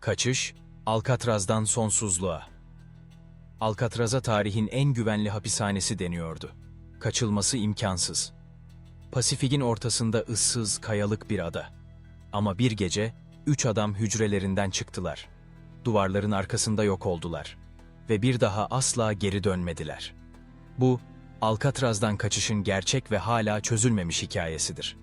Kaçış, Alcatraz'dan sonsuzluğa. Alcatraz'a tarihin en güvenli hapishanesi deniyordu. Kaçılması imkansız. Pasifik'in ortasında ıssız, kayalık bir ada. Ama bir gece, üç adam hücrelerinden çıktılar. Duvarların arkasında yok oldular. Ve bir daha asla geri dönmediler. Bu, Alcatraz'dan kaçışın gerçek ve hala çözülmemiş hikayesidir.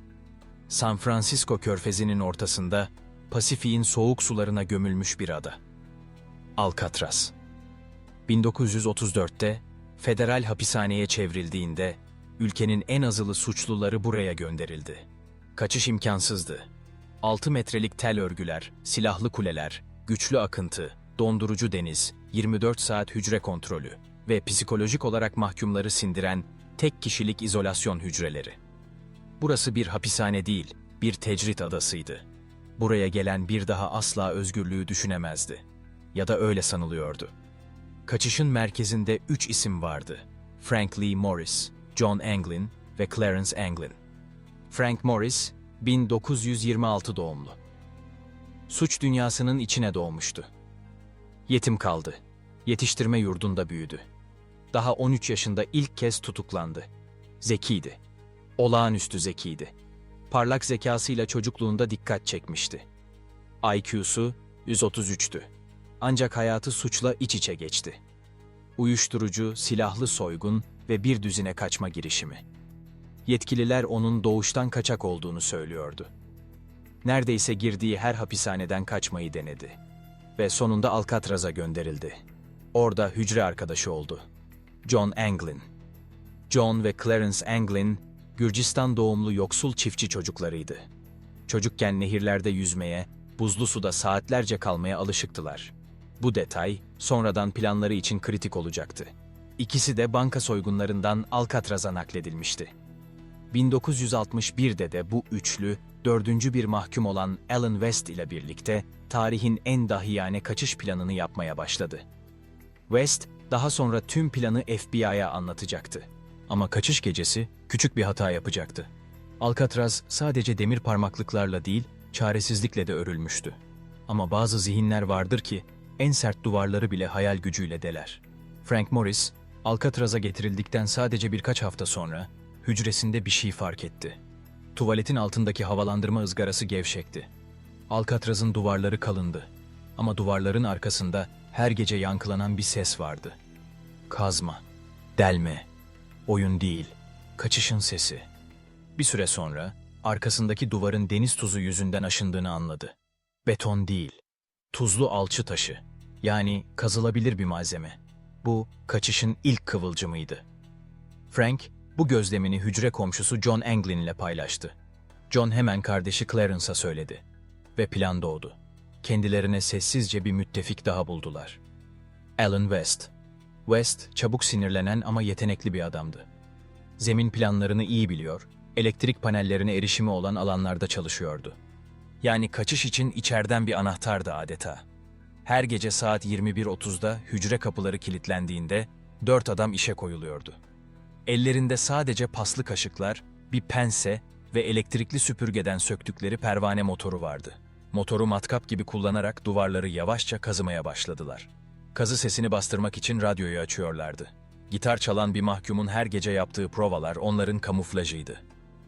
San Francisco körfezinin ortasında, Pasifik'in soğuk sularına gömülmüş bir ada. Alcatraz 1934'te federal hapishaneye çevrildiğinde ülkenin en azılı suçluları buraya gönderildi. Kaçış imkansızdı. 6 metrelik tel örgüler, silahlı kuleler, güçlü akıntı, dondurucu deniz, 24 saat hücre kontrolü ve psikolojik olarak mahkumları sindiren tek kişilik izolasyon hücreleri. Burası bir hapishane değil, bir tecrit adasıydı. Buraya gelen bir daha asla özgürlüğü düşünemezdi. Ya da öyle sanılıyordu. Kaçışın merkezinde üç isim vardı. Frank Lee Morris, John Anglin ve Clarence Anglin. Frank Morris, 1926 doğumlu. Suç dünyasının içine doğmuştu. Yetim kaldı. Yetiştirme yurdunda büyüdü. Daha 13 yaşında ilk kez tutuklandı. Zekiydi. Olağanüstü zekiydi. Parlak zekasıyla çocukluğunda dikkat çekmişti. IQ'su 133'tü. Ancak hayatı suçla iç içe geçti. Uyuşturucu, silahlı soygun ve bir düzine kaçma girişimi. Yetkililer onun doğuştan kaçak olduğunu söylüyordu. Neredeyse girdiği her hapishaneden kaçmayı denedi. Ve sonunda Alcatraz'a gönderildi. Orada hücre arkadaşı oldu. John Anglin. John ve Clarence Anglin, Gürcistan doğumlu yoksul çiftçi çocuklarıydı. Çocukken nehirlerde yüzmeye, buzlu suda saatlerce kalmaya alışıktılar. Bu detay sonradan planları için kritik olacaktı. İkisi de banka soygunlarından Alcatraz'a nakledilmişti. 1961'de de bu üçlü, dördüncü bir mahkum olan Alan West ile birlikte tarihin en dahiyane kaçış planını yapmaya başladı. West, daha sonra tüm planı FBI'ya anlatacaktı. Ama kaçış gecesi küçük bir hata yapacaktı. Alcatraz sadece demir parmaklıklarla değil, çaresizlikle de örülmüştü. Ama bazı zihinler vardır ki en sert duvarları bile hayal gücüyle deler. Frank Morris, Alcatraz'a getirildikten sadece birkaç hafta sonra hücresinde bir şey fark etti. Tuvaletin altındaki havalandırma ızgarası gevşekti. Alcatraz'ın duvarları kalındı. Ama duvarların arkasında her gece yankılanan bir ses vardı. Kazma, delme, oyun değil, kaçışın sesi. Bir süre sonra arkasındaki duvarın deniz tuzu yüzünden aşındığını anladı. Beton değil, tuzlu alçı taşı. Yani kazılabilir bir malzeme. Bu kaçışın ilk kıvılcımıydı. Frank bu gözlemini hücre komşusu John Anglin ile paylaştı. John hemen kardeşi Clarence'a söyledi. Ve plan doğdu. Kendilerine sessizce bir müttefik daha buldular. Alan West. West çabuk sinirlenen ama yetenekli bir adamdı. Zemin planlarını iyi biliyor, elektrik panellerine erişimi olan alanlarda çalışıyordu. Yani kaçış için içeriden bir anahtardı adeta. Her gece saat 21.30'da hücre kapıları kilitlendiğinde dört adam işe koyuluyordu. Ellerinde sadece paslı kaşıklar, bir pense ve elektrikli süpürgeden söktükleri pervane motoru vardı. Motoru matkap gibi kullanarak duvarları yavaşça kazımaya başladılar. Kazı sesini bastırmak için radyoyu açıyorlardı. Gitar çalan bir mahkumun her gece yaptığı provalar onların kamuflajıydı.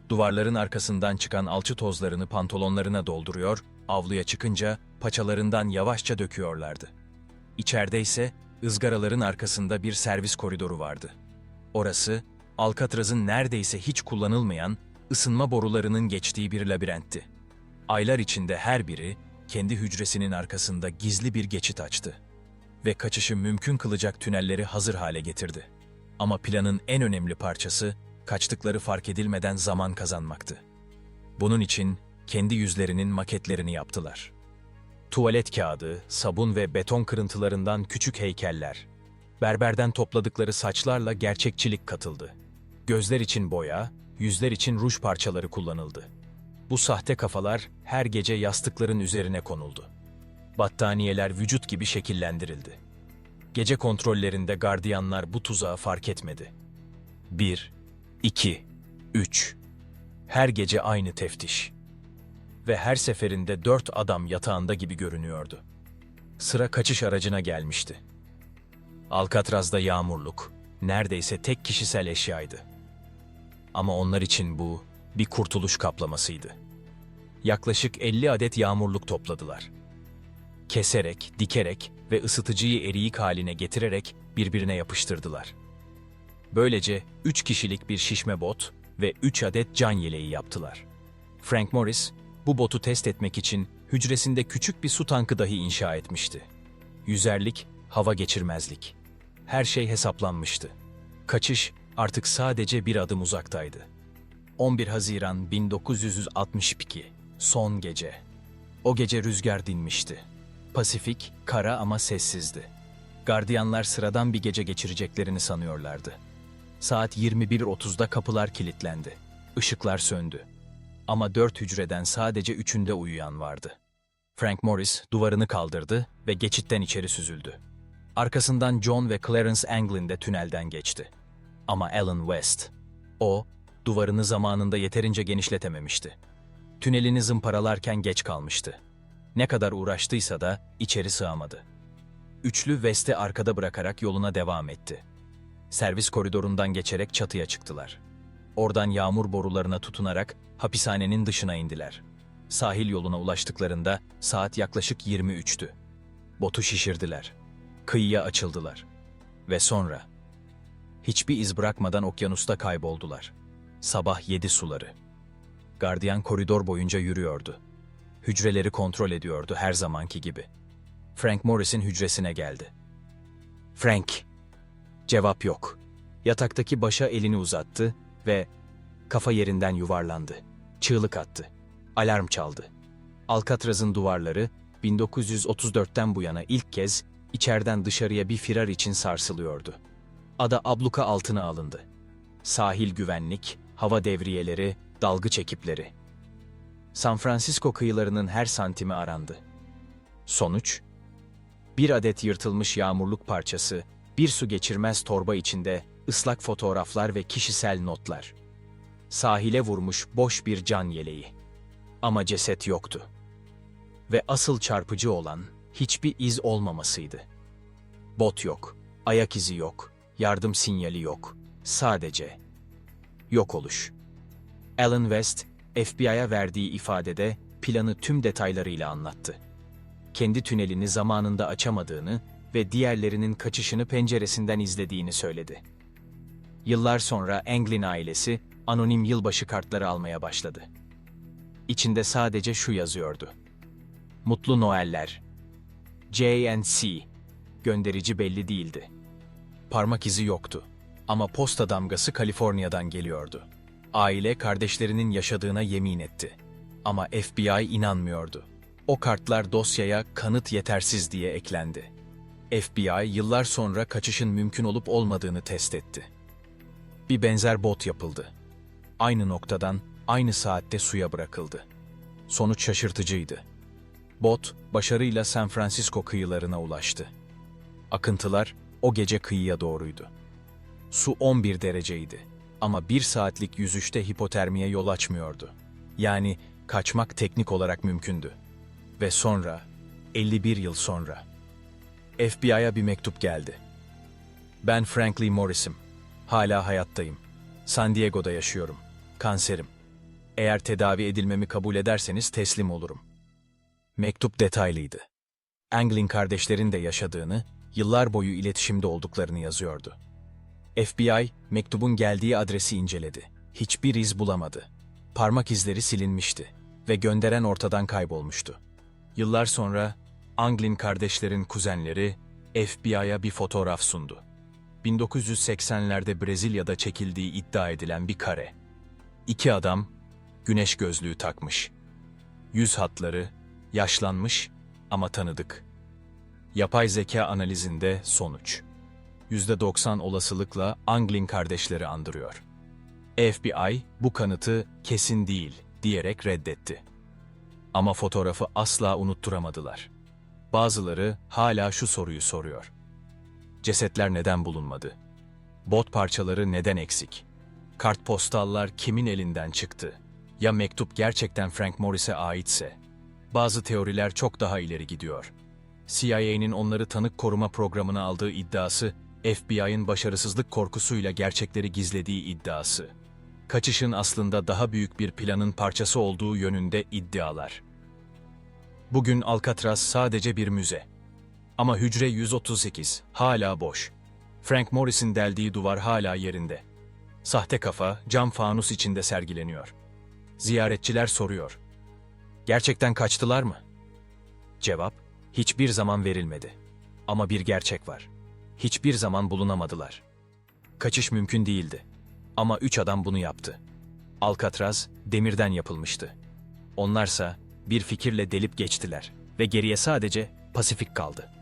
Duvarların arkasından çıkan alçı tozlarını pantolonlarına dolduruyor, avluya çıkınca paçalarından yavaşça döküyorlardı. İçeride ise ızgaraların arkasında bir servis koridoru vardı. Orası, Alcatraz'ın neredeyse hiç kullanılmayan ısınma borularının geçtiği bir labirentti. Aylar içinde her biri kendi hücresinin arkasında gizli bir geçit açtı ve kaçışı mümkün kılacak tünelleri hazır hale getirdi. Ama planın en önemli parçası kaçtıkları fark edilmeden zaman kazanmaktı. Bunun için kendi yüzlerinin maketlerini yaptılar. Tuvalet kağıdı, sabun ve beton kırıntılarından küçük heykeller, berberden topladıkları saçlarla gerçekçilik katıldı. Gözler için boya, yüzler için ruj parçaları kullanıldı. Bu sahte kafalar her gece yastıkların üzerine konuldu. Battaniyeler vücut gibi şekillendirildi. Gece kontrollerinde gardiyanlar bu tuzağı fark etmedi. 1, 2, 3. Her gece aynı teftiş. Ve her seferinde dört adam yatağında gibi görünüyordu. sıra kaçış aracına gelmişti. Alcatraz'da yağmurluk, neredeyse tek kişisel eşyaydı. Ama onlar için bu bir kurtuluş kaplamasıydı. Yaklaşık 50 adet yağmurluk topladılar. Keserek, dikerek ve ısıtıcıyı eriyik haline getirerek birbirine yapıştırdılar. Böylece 3 kişilik bir şişme bot ve 3 adet can yeleği yaptılar. Frank Morris, bu botu test etmek için hücresinde küçük bir su tankı dahi inşa etmişti. Yüzerlik, hava geçirmezlik. Her şey hesaplanmıştı. Kaçış artık sadece bir adım uzaktaydı. 11 Haziran 1962, son gece. O gece rüzgar dinmişti. Pasifik, kara ama sessizdi. Gardiyanlar sıradan bir gece geçireceklerini sanıyorlardı. Saat 21.30'da kapılar kilitlendi. Işıklar söndü. Ama dört hücreden sadece üçünde uyuyan vardı. Frank Morris duvarını kaldırdı ve geçitten içeri süzüldü. Arkasından John ve Clarence Anglin de tünelden geçti. Ama Alan West, o, duvarını zamanında yeterince genişletememişti. Tünelini zımparalarken geç kalmıştı. Ne kadar uğraştıysa da içeri sığamadı. Üçlü West'i arkada bırakarak yoluna devam etti. Servis koridorundan geçerek çatıya çıktılar. Oradan yağmur borularına tutunarak hapishanenin dışına indiler. Sahil yoluna ulaştıklarında saat yaklaşık 23'tü. Botu şişirdiler. Kıyıya açıldılar. Ve sonra hiçbir iz bırakmadan okyanusta kayboldular. Sabah yedi suları. Gardiyan koridor boyunca yürüyordu. Hücreleri kontrol ediyordu her zamanki gibi. Frank Morris'in hücresine geldi. Frank. Cevap yok. Yataktaki başa elini uzattı ve kafa yerinden yuvarlandı. Çığlık attı. Alarm çaldı. Alcatraz'ın duvarları 1934'ten bu yana ilk kez içeriden dışarıya bir firar için sarsılıyordu. Ada abluka altına alındı. Sahil güvenlik, hava devriyeleri, dalgıç ekipleri. San Francisco kıyılarının her santimi arandı. Sonuç? Bir adet yırtılmış yağmurluk parçası, bir su geçirmez torba içinde ıslak fotoğraflar ve kişisel notlar. Sahile vurmuş boş bir can yeleği. Ama ceset yoktu. Ve asıl çarpıcı olan hiçbir iz olmamasıydı. Bot yok, ayak izi yok, yardım sinyali yok. Sadece yok oluş. Alan West, FBI'ya verdiği ifadede planı tüm detaylarıyla anlattı. Kendi tünelini zamanında açamadığını ve diğerlerinin kaçışını penceresinden izlediğini söyledi. Yıllar sonra Anglin ailesi anonim yılbaşı kartları almaya başladı. İçinde sadece şu yazıyordu. Mutlu Noeller. JNC. Gönderici belli değildi. Parmak izi yoktu. Ama posta damgası Kaliforniya'dan geliyordu. Aile kardeşlerinin yaşadığına yemin etti. Ama FBI inanmıyordu. O kartlar dosyaya kanıt yetersiz diye eklendi. FBI yıllar sonra kaçışın mümkün olup olmadığını test etti. Bir benzer bot yapıldı. Aynı noktadan, aynı saatte suya bırakıldı. Sonuç şaşırtıcıydı. Bot, başarıyla San Francisco kıyılarına ulaştı. Akıntılar o gece kıyıya doğruydu. Su 11 dereceydi ama bir saatlik yüzüşte hipotermiye yol açmıyordu. Yani kaçmak teknik olarak mümkündü. Ve sonra, 51 yıl sonra, FBI'ya bir mektup geldi. Ben Frank Lee Morris'im. Hala hayattayım. San Diego'da yaşıyorum. Kanserim. Eğer tedavi edilmemi kabul ederseniz teslim olurum. Mektup detaylıydı. Anglin kardeşlerin de yaşadığını, yıllar boyu iletişimde olduklarını yazıyordu. FBI, mektubun geldiği adresi inceledi. Hiçbir iz bulamadı. Parmak izleri silinmişti ve gönderen ortadan kaybolmuştu. Yıllar sonra Anglin kardeşlerin kuzenleri FBI'ya bir fotoğraf sundu. 1980'lerde Brezilya'da çekildiği iddia edilen bir kare. İki adam güneş gözlüğü takmış. Yüz hatları yaşlanmış ama tanıdık. Yapay zeka analizinde sonuç. %90 olasılıkla Anglin kardeşleri andırıyor. FBI bu kanıtı kesin değil diyerek reddetti. Ama fotoğrafı asla unutturamadılar. Bazıları hala şu soruyu soruyor. Cesetler neden bulunmadı? Bot parçaları neden eksik? Kartpostallar kimin elinden çıktı? Ya mektup gerçekten Frank Morris'e aitse? Bazı teoriler çok daha ileri gidiyor. CIA'nin onları tanık koruma programına aldığı iddiası, FBI'ın başarısızlık korkusuyla gerçekleri gizlediği iddiası. Kaçışın aslında daha büyük bir planın parçası olduğu yönünde iddialar. Bugün Alcatraz sadece bir müze. Ama hücre 138 hala boş. Frank Morris'in deldiği duvar hala yerinde. Sahte kafa cam fanus içinde sergileniyor. Ziyaretçiler soruyor. Gerçekten kaçtılar mı? Cevap, hiçbir zaman verilmedi. Ama bir gerçek var. Hiçbir zaman bulunamadılar. Kaçış mümkün değildi. Ama üç adam bunu yaptı. Alcatraz demirden yapılmıştı. Onlarsa bir fikirle delip geçtiler ve geriye sadece Pasifik kaldı.